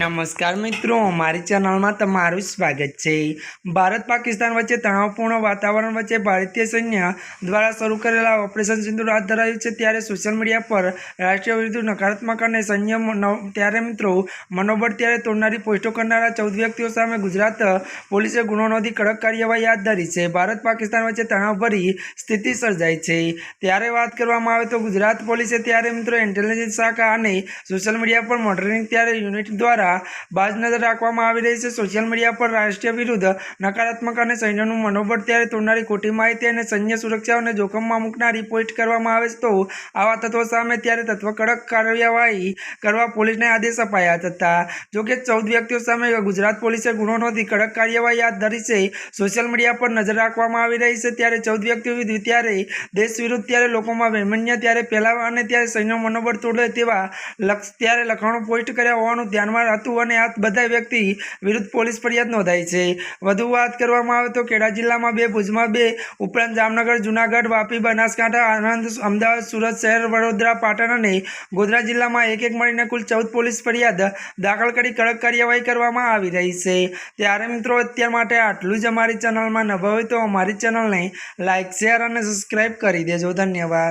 નમસ્કાર મિત્રો, મારી ચેનલમાં તમારું સ્વાગત છે. ભારત પાકિસ્તાન વચ્ચે તણાવપૂર્ણ વાતાવરણ વચ્ચે ભારતીય સૈન્ય દ્વારા શરૂ કરેલા ઓપરેશન સિંધુ હાથ ધરાયું છે, ત્યારે સોશિયલ મીડિયા પર રાષ્ટ્રીય વિરુદ્ધ નકારાત્મક અને સૈન્ય ત્યારે મિત્રો મનોબળ ત્યારે તોડનારી પોસ્ટો કરનારા ચૌદ વ્યક્તિઓ સામે ગુજરાત પોલીસે ગુનો નોંધી કડક કાર્યવાહી હાથ ધરી છે. ભારત પાકિસ્તાન વચ્ચે તણાવભરી સ્થિતિ સર્જાઈ છે. ત્યારે વાત કરવામાં આવે તો ગુજરાત પોલીસે ત્યારે મિત્રો ઇન્ટેલિજન્સ શાખા અને સોશિયલ મીડિયા પર મોનિટરિંગ ત્યારે યુનિટ દ્વારા બાજ નજર રાખવામાં આવી રહી છે. સોશિયલ મીડિયા પર રાષ્ટ્રીય વિરુદ્ધ નકારાત્મક અને સૈન્યનું મનોબળ ત્યારે તોડનારી ખોટી માહિતી અને સૈન્ય સુરક્ષાઓને જોખમમાં મૂકનારી પોસ્ટ કરવામાં આવે તો આવા તત્વો સામે ત્યારે તત્વ કડક કાર્યવાહી કરવા પોલીસને આદેશ અપાયા હતા. જોકે ચૌદ વ્યક્તિઓ સામે ગુજરાત પોલીસે ગુનો નોંધી કડક કાર્યવાહી હાથ ધરી છે. સોશિયલ મીડિયા પર નજર રાખવામાં આવી રહી છે. ત્યારે ચૌદ વ્યક્તિઓ વિરુદ્ધ ત્યારે દેશ વિરુદ્ધ ત્યારે લોકોમાં વૈમન્ય, ત્યારે પહેલા અને ત્યારે સૈન્ય મનોબળ તોડે તેવા લક્ષ, ત્યારે લખાણો પોસ્ટ કર્યા હોવાનું ધ્યાનમાં હતું અને આ બધા વ્યક્તિ વિરુદ્ધ પોલીસ ફરિયાદ નોંધાઈ છે. વધુ વાત કરવામાં આવે તો ખેડા જિલ્લામાં બે, ભુજમાં બે, ઉપરાંત જામનગર, જુનાગઢ, વાપી, બનાસકાંઠા, આણંદ, અમદાવાદ, સુરત શહેર, વડોદરા, પાટણ અને ગોધરા જિલ્લામાં એક એક મળીને કુલ ચૌદ પોલીસ ફરિયાદ દાખલ કરી કડક કાર્યવાહી કરવામાં આવી રહી છે. ત્યારે મિત્રો અત્યાર માટે આટલું જ અમારી ચેનલમાં હોય તો અમારી ચેનલને લાઇક શેર અને સબસ્ક્રાઈબ કરી દેજો. ધન્યવાદ.